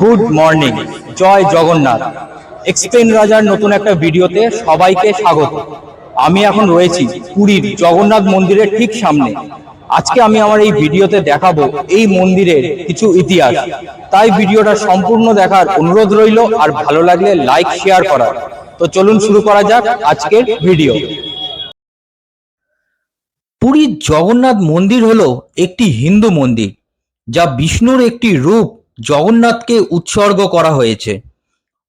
Good morning জয় Jagannath. Explain রাজার নতুন একটা ভিডিওতে সবাইকে স্বাগত। আমি এখন রয়েছি পুরীর জগন্নাথ মন্দিরের ঠিক সামনে। আজকে আমি আমার এই ভিডিওতে দেখাবো এই মন্দিরের কিছু ইতিহাস। তাই ভিডিওটা সম্পূর্ণ দেখার অনুরোধ রইল আর ভালো লাগলে লাইক, শেয়ার করার। তো চলুন শুরু করা যাক আজকের ভিডিও। পুরীর জগন্নাথ মন্দির হলো একটি হিন্দু মন্দির, যা বিষ্ণুর একটি রূপ জগন্নাথকে উৎসর্গ করা হয়েছে।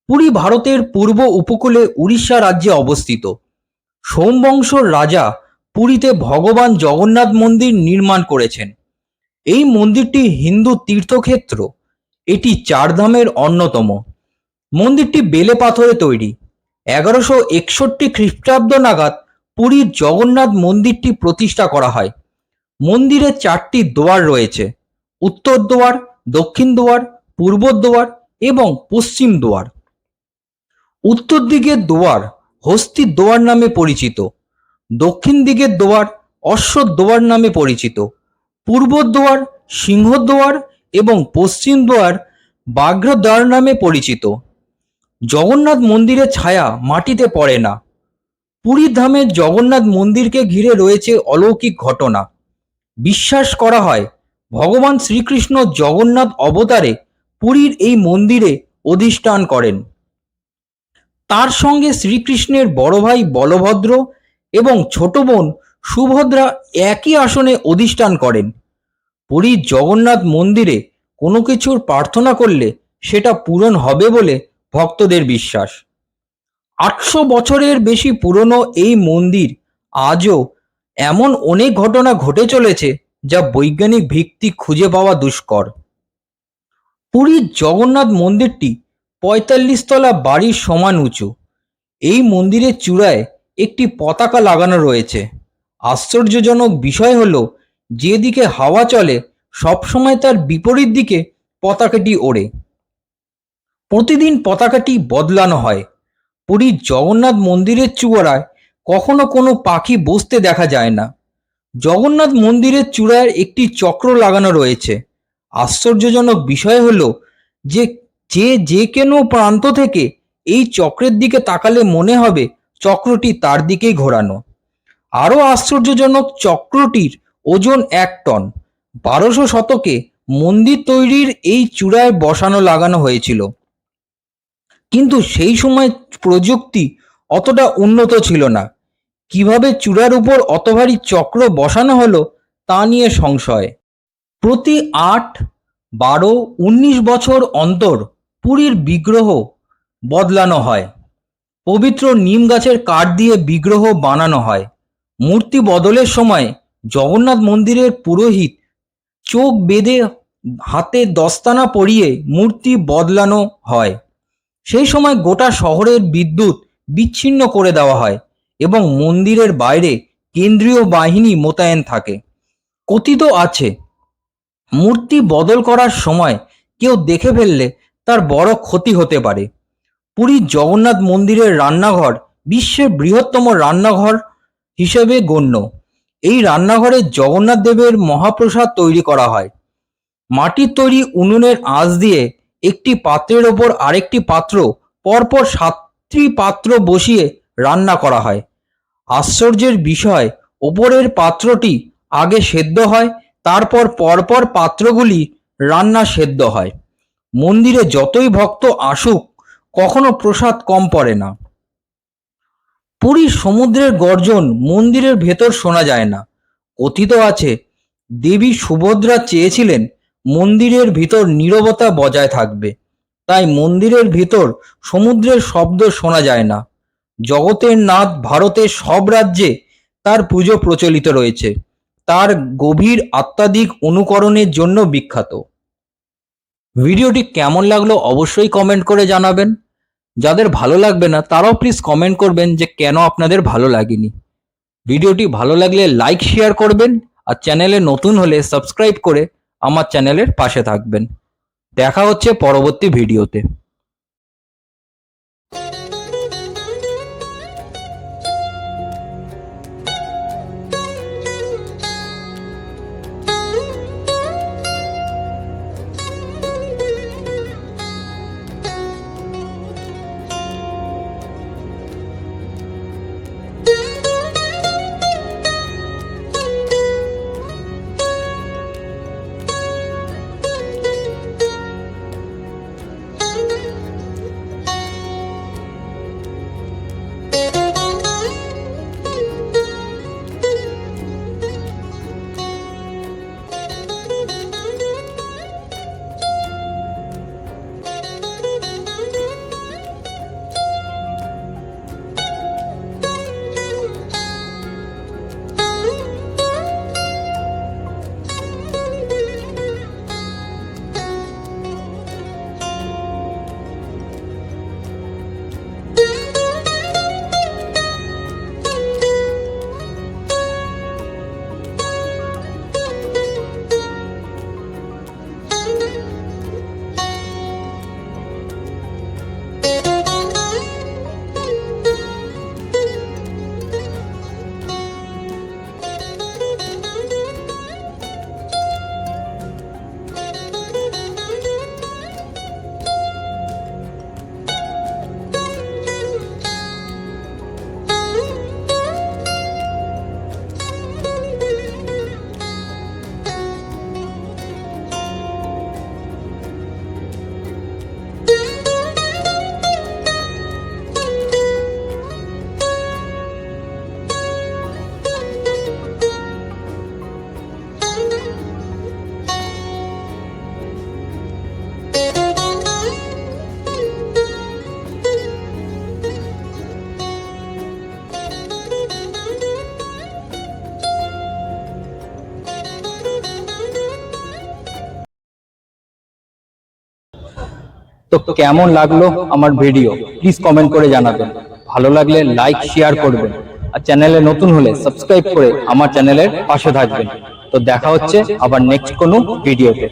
পুরী ভারতের পূর্ব উপকূলে উড়িষ্যা রাজ্যে অবস্থিত। সোমবংশর রাজা পুরীতে ভগবান জগন্নাথ মন্দির নির্মাণ করেছেন। এই মন্দিরটি হিন্দু তীর্থক্ষেত্র। এটি চারধামের অন্যতম। মন্দিরটি বেলে পাথরে তৈরি। এগারোশো একষট্টি খ্রিস্টাব্দ নাগাদ পুরীর জগন্নাথ মন্দিরটি প্রতিষ্ঠা করা হয়। মন্দিরে চারটি দোয়ার রয়েছে। উত্তর দোয়ার দক্ষিণ দোয়ার, পূর্ব দোয়ার এবং পশ্চিম দোয়ার। উত্তর দিকের দোয়ার হস্তি দোয়ার নামে পরিচিত। দক্ষিণ দিকের দোয়ার অশ্ব দোয়ার নামে পরিচিত। পূর্ব দোয়ার সিংহ দোয়ার এবং পশ্চিম দোয়ার বাঘ্র দ্বার নামে পরিচিত। জগন্নাথ মন্দিরের ছায়া মাটিতে পড়ে না। পুরী ধামের জগন্নাথ মন্দিরকে ঘিরে রয়েছে অলৌকিক ঘটনা। বিশ্বাস করা হয় ভগবান শ্রীকৃষ্ণ জগন্নাথ অবতারে পুরীর এই মন্দিরে অধিষ্ঠান করেন। তার সঙ্গে শ্রীকৃষ্ণের বড় ভাই বলভদ্র এবং ছোট বোন সুভদ্রা একই আসনে অধিষ্ঠান করেন। পুরীর জগন্নাথ মন্দিরে কোনো কিছুর প্রার্থনা করলে সেটা পূরণ হবে বলে ভক্তদের বিশ্বাস। আটশো বছরের বেশি পুরনো এই মন্দির আজও এমন অনেক ঘটনা ঘটে চলেছে যা বৈজ্ঞানিক ভিত্তি খুঁজে পাওয়া দুষ্কর। পুরীর জগন্নাথ মন্দিরটি পঁয়তাল্লিশ তলা বাড়ির সমান উঁচু। এই মন্দিরের চূড়ায় একটি পতাকা লাগানো রয়েছে। আশ্চর্যজনক বিষয় হলো, যেদিকে হাওয়া চলে, সবসময় তার বিপরীত দিকে পতাকাটি ওড়ে। প্রতিদিন পতাকাটি বদলানো হয়। পুরীর জগন্নাথ মন্দিরের চূড়ায় কখনো কোনো পাখি বসতে দেখা যায় না। জগন্নাথ মন্দিরের চূড়ায় একটি চক্র লাগানো রয়েছে। আশ্চর্যজনক বিষয় হল যে যে যে কোনো প্রান্ত থেকে এই চক্রের দিকে তাকালে মনে হবে চক্রটি তার দিকেই ঘোরানো। আরও আশ্চর্যজনক, চক্রটির ওজন এক টন। বারোশো শতকে মন্দির তৈরির এই চূড়ায় বসানো লাগানো হয়েছিল। কিন্তু সেই সময় প্রযুক্তি অতটা উন্নত ছিল না। কীভাবে চূড়ার উপর অত ভারী চক্র বসানো হলো তা নিয়ে সংশয়। প্রতি আট, বারো, উনিশ বছর অন্তর পুরীর বিগ্রহ বদলানো হয়। পবিত্র নিম গাছের কাঠ দিয়ে বিগ্রহ বানানো হয়। মূর্তি বদলের সময় জগন্নাথ মন্দিরের পুরোহিত চোখ বেঁধে হাতে দস্তানা পরিয়ে মূর্তি বদলানো হয়। সেই সময় গোটা শহরের বিদ্যুৎ বিচ্ছিন্ন করে দেওয়া হয়। এবং মন্দিরের বাইরে কেন্দ্রীয় বাহিনী মোতায়েন থাকে। কথিত আছে, মূর্তি বদল করার সময় কেউ দেখে ফেললে তার বড় ক্ষতি হতে পারে। পুরীর জগন্নাথ মন্দিরের রান্নাঘর বিশ্বের বৃহত্তম রান্নাঘর হিসেবে গণ্য। এই রান্নাঘরে জগন্নাথ দেবের মহাপ্রসাদ তৈরি করা হয়। মাটির তৈরি উনুনের আঁচ দিয়ে একটি পাত্রের ওপর আরেকটি পাত্র পরপর সাতটি পাত্র বসিয়ে রান্না করা হয়। আশ্চর্যের বিষয়, ওপরের পাত্রটি আগে সেদ্ধ হয়, তারপর পরপর পাত্রগুলি রান্না সেদ্ধ হয়। মন্দিরে যতই ভক্ত আসুক, কখনো প্রসাদ কম পড়ে না। পুরীর সমুদ্রের গর্জন মন্দিরের ভেতর শোনা যায় না। কথিত আছে, দেবী সুভদ্রা চেয়েছিলেন মন্দিরের ভিতর নীরবতা বজায় থাকবে। তাই মন্দিরের ভিতর সমুদ্রের শব্দ শোনা যায় না। জগতের নাথ ভারতের সব রাজ্যে তার পুজো প্রচলিত রয়েছে। তার গভীর আত্মাধিক অনুকরণের জন্য বিখ্যাত। ভিডিওটি কেমন লাগল অবশ্যই কমেন্ট করে জানাবেন। যাদের ভালো লাগবে না, তারাও প্লিজ কমেন্ট করবেন যে কেন আপনাদের ভালো লাগেনি। ভিডিওটি ভালো লাগলে লাইক শেয়ার করবেন আর চ্যানেলে নতুন হলে সাবস্ক্রাইব করে আমার চ্যানেলের পাশে থাকবেন। দেখা হচ্ছে পরবর্তী ভিডিওতে। তো কেমন লাগল আমার ভিডিও? প্লিজ কমেন্ট করে জানাবেন। ভালো লাগলে লাইক শেয়ার করবেন। আর চ্যানেলে নতুন হলে সাবস্ক্রাইব করে আমার চ্যানেলের পাশে থাকবেন। তো দেখা হচ্ছে আবার নেক্সট কোনো ভিডিওতে।